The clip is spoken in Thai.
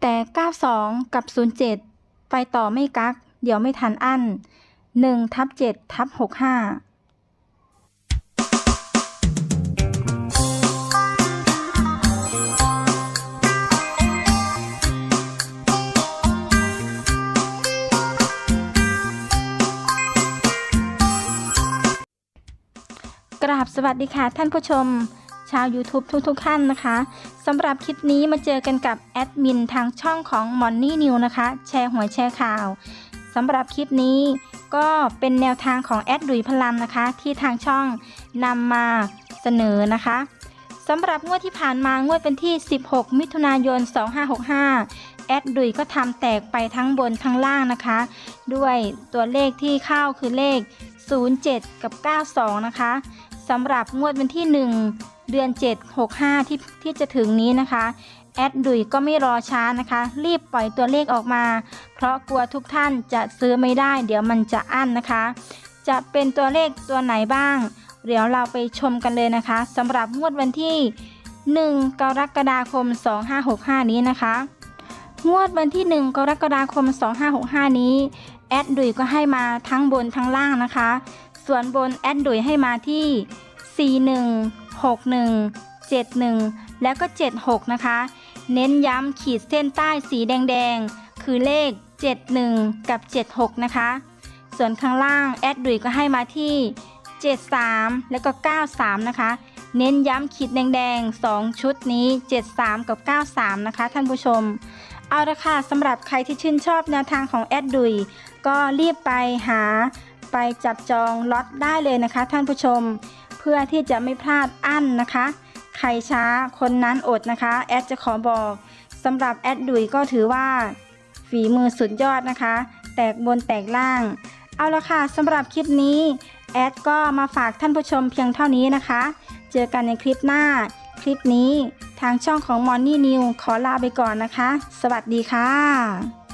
แต่ 92 กับ 07 ไปต่อไม่กัก เดี๋ยวไม่ทันอั้น1ทับ7ทับ65กราบสวัสดีค่ะท่านผู้ชม ชาว YouTube ทุกๆท่านนะคะสำหรับคลิปนี้มาเจอกันกับแอดมินทางช่องของ m o n n y New นะคะ แชร์หวยแชร์ข่าวสำหรับคลิปนี้ก็เป็นแนวทางของแอดดุยพลันนะคะ ที่ทางช่องนำมาเสนอนะคะสำหรับงวดที่ผ่านมางวดเป็นที่ 16 มิถุนายน 2565 แอดดุยก็ทำแตกไปทั้งบนทั้งล่างนะคะ ด้วยตัวเลขที่เข้าคือเลข 07 กับ 92 นะคะสำหรับงวดวันที่ 1 เดือน 7 65 ที่ที่จะถึงนี้นะคะแอดดุยก็ไม่รอช้านะคะ รีบปล่อยตัวเลขออกมา เพราะกลัวทุกท่านจะซื้อไม่ได้ เดี๋ยวมันจะอั้นนะคะ จะเป็นตัวเลขตัวไหนบ้าง เดี๋ยวเราไปชมกันเลยนะคะสำหรับงวดวันที่ 1 กรกฎาคม 2565 นี้นะคะ งวดวันที่ 1 กรกฎาคม 2565 นี้แอดดุยก็ให้มาทั้งบนทั้งล่างนะคะ ส่วนบนแอดดุยให้มาที่ 41 61 71 แล้วก็ 76 นะคะ เน้นย้ำขีดเส้นใต้สีแดงๆ คือเลข 71 กับ 76 นะคะ ส่วนข้างล่างแอดดุยก็ให้มาที่ 73 แล้วก็ 93 นะคะ เน้นย้ำขีดแดงๆ 2 ชุดนี้ 73 กับ 93 นะคะ ท่านผู้ชม เอาละค่ะสำหรับใครที่ชื่นชอบแนวทางของแอดดุยก็รีบไปหาไปจับจองล็อตได้เลยนะคะท่านผู้ชม พื่อที่จะไม่พลาดอั้นนะคะ ใครช้าคนนั้นอดนะคะแอดจะขอบอกสำหรับแอดดุยก็ถือว่า ฝีมือสุดยอดนะคะ แตกบนแตกล่าง เอาละค่ะสำหรับคลิปนี้แอดก็มาฝากท่านผู้ชมเพียงเท่านี้นะคะ เจอกันในคลิปหน้า คลิปนี้ทางช่องของ m o n n y New ขอลาไปก่อนนะคะ สวัสดีค่ะ